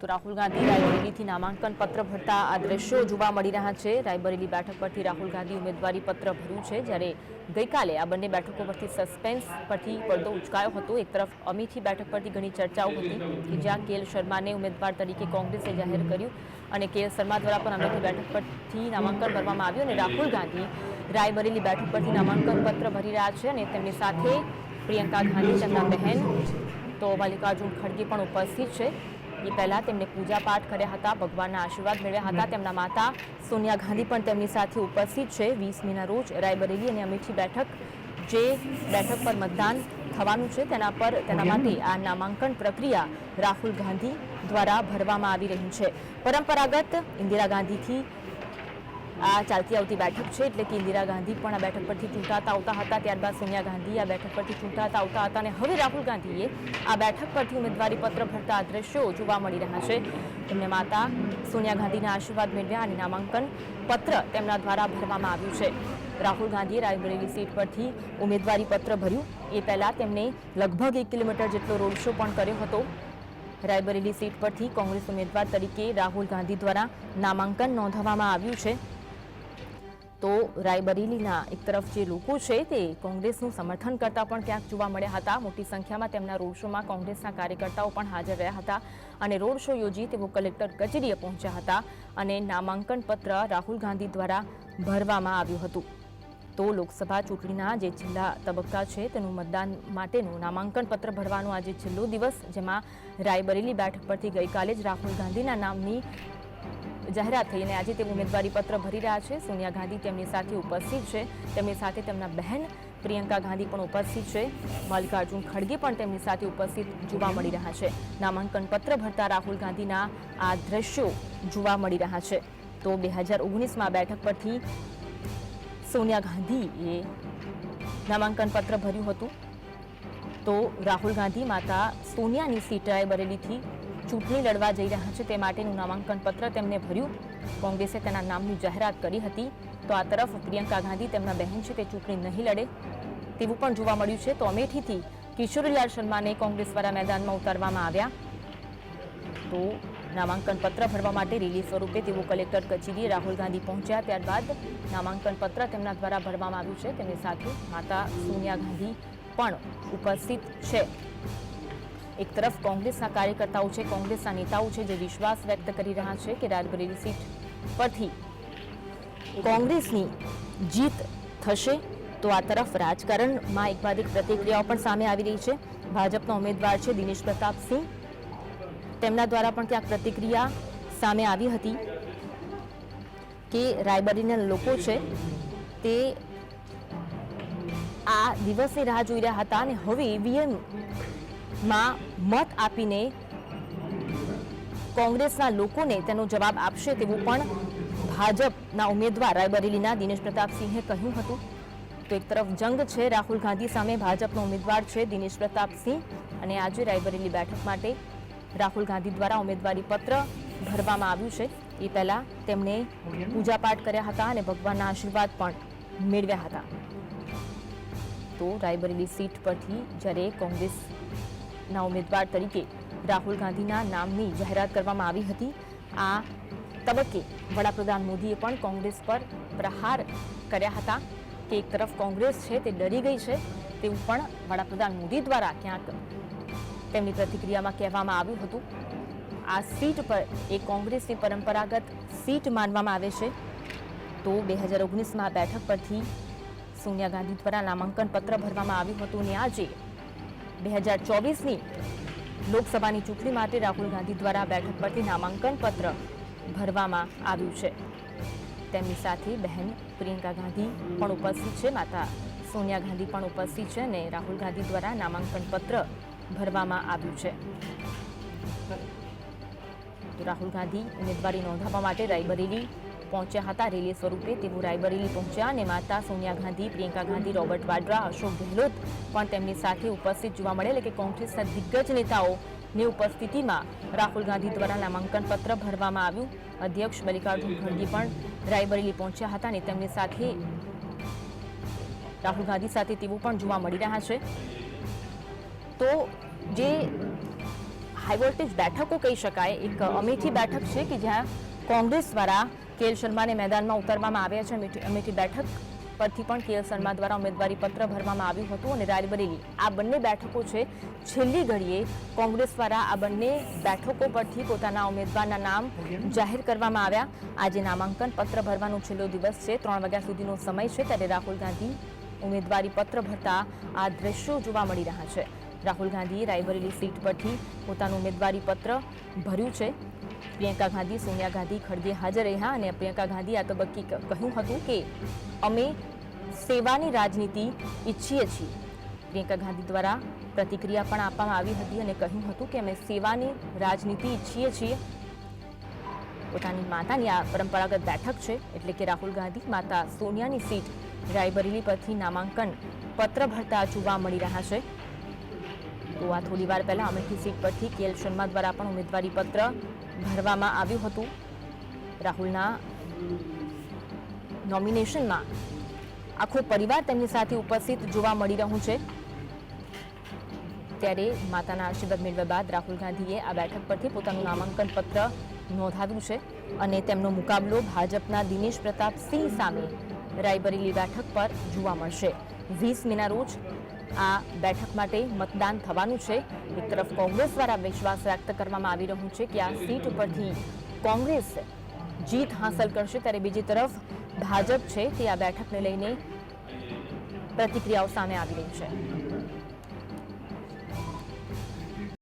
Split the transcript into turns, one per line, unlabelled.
તો રાહુલ ગાંધી રાયબરેલીથી નામાંકન પત્ર ભરતા આ દ્રશ્યો જોવા મળી રહ્યા છે. રાયબરેલી બેઠક પરથી રાહુલ ગાંધી ઉમેદવારી પત્ર ભર્યું છે, જ્યારે ગઈકાલે આ બંને બેઠકો પરથી સસ્પેન્સ પરથી પડદો ઉચકાયો હતો. એક તરફ અમેઠી બેઠક પરથી ઘણી ચર્ચાઓ હતી કે જ્યાં કેએલ શર્માને ઉમેદવાર તરીકે કોંગ્રેસે જાહેર કર્યું અને કેએલ શર્મા દ્વારા પણ અમેઠી બેઠક પરથી નામાંકન ભરવામાં આવ્યું અને રાહુલ ગાંધી રાયબરેલી બેઠક પરથી નામાંકન પત્ર ભરી રહ્યા છે અને તેમની સાથે પ્રિયંકા ગાંધી તેમના બહેન, તો મલ્લિકાર્જુન ખડગે પણ ઉપસ્થિત છે. એ પહેલા તેમને પૂજા પાઠ કર્યા હતા ભગવાનના આશીર્વાદ મેળવ્યા હતા. તેમના માતા સોનિયા ગાંધી પણ તેમની સાથે ઉપસ્થિત છે. વીસમીના રોજ રાયબરેલી અને અમેઠી બેઠક જે બેઠક પર મતદાન થવાનું છે. તેના પર તેના માટે આ નામાંકન પ્રક્રિયા રાહુલ ગાંધી દ્વારા ભરવામાં આવી રહી છે. પરંપરાગત ઇન્દિરા ગાંધીથી આ ચાલતી આવતી બેઠક છે એટલે કે ઇન્દિરા ગાંધી પણ આ બેઠક પરથી ચૂંટાતા આવતા હતા. ત્યારબાદ સોનિયા ગાંધી આ બેઠક પરથી ચૂંટાતા આવતા હતા અને હવે રાહુલ ગાંધીએ આ બેઠક પરથી ઉમેદવારી પત્ર ભરતા દ્રશ્યો જોવા મળી રહ્યા છે. તેમને માતા સોનિયા ગાંધીના આશીર્વાદ મેળવ્યા અને નામાંકન પત્ર તેમના દ્વારા ભરવામાં આવ્યું છે. રાહુલ ગાંધીએ રાયબરેલી સીટ પરથી ઉમેદવારી પત્ર ભર્યું. એ પહેલા તેમણે લગભગ એક કિલોમીટર જેટલો રોડ શો પણ કર્યો હતો. રાયબરેલી સીટ પરથી કોંગ્રેસ ઉમેદવાર તરીકે રાહુલ ગાંધી દ્વારા નામાંકન નોંધાવવામાં આવ્યું છે. તો રાયબરેલીના એક તરફ જે લોકો છે તે કોંગ્રેસનું સમર્થન કરતા પણ ક્યાંક જોવા મળ્યા હતા. મોટી સંખ્યામાં તેમના રોડ શોમાં કોંગ્રેસના કાર્યકર્તાઓ પણ હાજર રહ્યા હતા અને રોડ શો યોજી તેઓ કલેક્ટર કચેરીએ પહોંચ્યા હતા અને નામાંકન પત્ર રાહુલ ગાંધી દ્વારા ભરવામાં આવ્યું હતું. તો લોકસભા ચૂંટણીના જે છેલ્લા તબક્કા છે તેનું મતદાન માટેનું નામાંકન પત્ર ભરવાનો આજે છેલ્લો દિવસ, જેમાં રાયબરેલી બેઠક પરથી ગઈકાલે જ રાહુલ ગાંધીના નામની જાહેરાત થઈ અને આજે તે ઉમેદવારી પત્ર ભરી રહ્યા છે. સોનિયા ગાંધી તેમની સાથે ઉપસ્થિત છે. તેમની સાથે તેમના બહેન પ્રિયંકા ગાંધી પણ ઉપસ્થિત છે. મલ્લિકાર્જુન ખડગે પણ તેમની સાથે ઉપસ્થિત જોવા મળી રહ્યા છે. નામાંકન પત્ર ભરતા રાહુલ ગાંધીના આ દ્રશ્યો જોવા મળી રહ્યા છે. તો બે હજાર ઓગણીસમાં બેઠક પરથી સોનિયા ગાંધીએ નામાંકન પત્ર ભર્યું હતું. તો રાહુલ ગાંધી માતા સોનિયાની સીટાએ રાયબરેલીથી ચૂંટણી લડવા જઈ રહ્યા છે તે માટેનું નામાંકન પત્ર તેમને ભર્યું. કોંગ્રેસે તેના નામની જાહેરાત કરી હતી. તો આ તરફ પ્રિયંકા ગાંધી તેમના બહેન છે, તે ચૂંટણી નહીં લડે. તેવું પણ જોવા મળ્યું છે. તો અમેઠીથી કિશોરીલાલ શર્માને કોંગ્રેસ દ્વારા મેદાનમાં ઉતારવામાં આવ્યા. તો નામાંકન પત્ર ભરવા માટે રેલી સ્વરૂપે તેઓ કલેક્ટર કચેરીએ રાહુલ ગાંધી પહોંચ્યા. ત્યારબાદ નામાંકન પત્ર તેમના દ્વારા ભરવામાં આવ્યું છે. તેમની સાથે માતા સોનિયા ગાંધી પણ ઉપસ્થિત છે. એક તરફ કોંગ્રેસના કાર્યકર્તાઓ છે, કોંગ્રેસના નેતાઓ છે જે વિશ્વાસ વ્યક્ત કરી રહ્યા છે કે રાયબરેલી સીટ પરથી કોંગ્રેસની જીત થશે તો આ તરફ રાજકારણમાં એક બાદ એક પ્રતિક્રિયાઓ પણ સામે આવી રહી છે. ભાજપના ઉમેદવાર છે દિનેશ પ્રતાપસિંહ તેમના દ્વારા પણ ક્યાંક પ્રતિક્રિયા સામે આવી હતી કે રાયબરેલીના લોકો છે તે આ દિવસની રાહ જોઈ રહ્યા હતા અને હવે ઈવીએમ માં મત આપીને કોંગ્રેસના લોકોને તેનો જવાબ આપશે તેવું પણ ભાજપના ઉમેદવાર રાયબરેલીના દિનેશ પ્રતાપસિંહે કહ્યું હતું. તો એક તરફ જંગ છે, રાહુલ ગાંધી સામે ભાજપનો ઉમેદવાર છે દિનેશ પ્રતાપસિંહ અને આજે રાયબરેલી બેઠક માટે રાહુલ ગાંધી દ્વારા ઉમેદવારી પત્ર ભરવામાં આવ્યું છે. એ પહેલાં તેમણે પૂજાપાઠ કર્યા હતા અને ભગવાનના આશીર્વાદ પણ મેળવ્યા હતા. તો રાયબરેલી સીટ પરથી જ્યારે કોંગ્રેસના ઉમેદવાર તરીકે રાહુલ ગાંધીના નામની જાહેરાત કરવામાં આવી હતી. આ તબક્કે વડાપ્રધાન મોદીએ પણ કોંગ્રેસ પર પ્રહાર કર્યા હતા કે એક તરફ કોંગ્રેસ છે તે ડરી ગઈ છે તેવું પણ વડાપ્રધાન મોદી દ્વારા ક્યાંક તેમની પ્રતિક્રિયામાં કહેવામાં આવ્યું હતું. આ સીટ પર એ કોંગ્રેસની પરંપરાગત સીટ માનવામાં આવે છે. તો બે હજાર ઓગણીસમાં બેઠક પરથી સોનિયા ગાંધી દ્વારા નામાંકન પત્ર ભરવામાં આવ્યું હતું અને આજે બે હજાર ચોવીસની લોકસભાની ચૂંટણી માટે રાહુલ ગાંધી દ્વારા બેઠક પરથી નામાંકન પત્ર ભરવામાં આવ્યું છે. તેમની સાથે બહેન પ્રિયંકા ગાંધી પણ ઉપસ્થિત છે, માતા સોનિયા ગાંધી પણ ઉપસ્થિત છે અને રાહુલ ગાંધી દ્વારા નામાંકન પત્ર ભરવામાં આવ્યું છે. રાહુલ ગાંધી ઉમેદવારી નોંધાવવા માટે રાયબરેલી પહોંચ્યા હતા રેલી સ્વરૂપે તેઓ રાયબરેલી પહોંચ્યા અને માતા સોનિયા ગાંધી, પ્રિયંકા ગાંધી, રોબર્ટ વાડ્રા, અશોક ગેહલોત પણ તેમની સાથે ઉપસ્થિત જોવા મળે એટલે કે કોંગ્રેસના દિગ્ગજ નેતાઓની ઉપસ્થિતિમાં રાહુલ ગાંધી દ્વારા નામાંકન પત્ર ભરવામાં આવ્યું. અધ્યક્ષ મલ્લિકાર્જુન ખડગે પણ રાયબરેલી પહોંચ્યા હતા અને તેમની સાથે રાહુલ ગાંધી સાથે તેવું પણ જોવા મળી રહ્યા છે. તો જે હાઈ વોલ્ટેજ બેઠકો કહી શકાય, એક અમેઠી બેઠક છે કે જ્યાં કોંગ્રેસ દ્વારા કેએલ શર્માને મેદાનમાં ઉતારવામાં આવ્યા છે. અમેઠી બેઠક પરથી પણ કેએલ શર્મા દ્વારા ઉમેદવારી પત્ર ભરવામાં આવ્યું હતું અને રાયબરેલી આ બંને બેઠકો છે. છેલ્લી ઘડીએ કોંગ્રેસ દ્વારા આ બંને બેઠકો પરથી પોતાના ઉમેદવારના નામ જાહેર કરવામાં આવ્યા. આજે નામાંકન પત્ર ભરવાનો છેલ્લો દિવસ છે. ત્રણ વાગ્યા સુધીનો સમય છે ત્યારે રાહુલ ગાંધી ઉમેદવારી પત્ર ભરતા આ દ્રશ્યો જોવા મળી રહ્યા છે. રાહુલ ગાંધીએ રાયબરેલી સીટ પરથી પોતાનું ઉમેદવારી પત્ર ભર્યું છે. પ્રિયંકા ગાંધી, સોનિયા ગાંધી, ખડગે હાજર રહ્યા અને પ્રિયંકા ગાંધી આ તબક્કે કહ્યું હતું કે, અમે સેવાની રાજનીતિ ઈચ્છીએ છીએ. પ્રિયંકા ગાંધી દ્વારા પ્રતિક્રિયા પણ આપવામાં આવી હતી અને કહ્યું હતું કે, અમે સેવાની રાજનીતિ ઈચ્છીએ છીએ. પોતાની માતાની આ પરંપરાગત બેઠક છે, એટલે કે રાહુલ ગાંધી, માતા સોનિયાની સીટ રાયબરેલી પરથી નામાંકન પત્ર ભરતા જોવા મળી રહ્યા છે. તો આ થોડી વાર પહેલા અમેઠી સીટ પરથી કેએલ શર્મા દ્વારા પણ ઉમેદવારી પત્ર ભરવામાં આવ્યું હતું. રાહુલના નોમિનેશનમાં આખો પરિવાર તેમની સાથે ઉપસ્થિત જોવા મળી રહ્યું છે. ત્યારે માતાના આશીર્વાદ મેળવ્યા બાદ રાહુલ ગાંધીએ આ બેઠક પરથી પોતાનું નામાંકન પત્ર નોંધાવ્યું છે અને તેમનો મુકાબલો ભાજપના દિનેશ પ્રતાપ સિંહ સામે રાયબરેલી બેઠક પર જોવા મળશે. વીસ મેના રોજ આ બેઠક માટે મતદાન થવાનું છે. એક તરફ કોંગ્રેસ દ્વારા વિશ્વાસ વ્યક્ત કરવામાં આવી રહ્યું છે કે આ સીટ ઉપરથી કોંગ્રેસ જીત હાંસલ કરશે ત્યારે બીજી તરફ ભાજપ છે તે આ બેઠકને લઈને પ્રતિક્રિયાઓ સામે આવી રહી છે.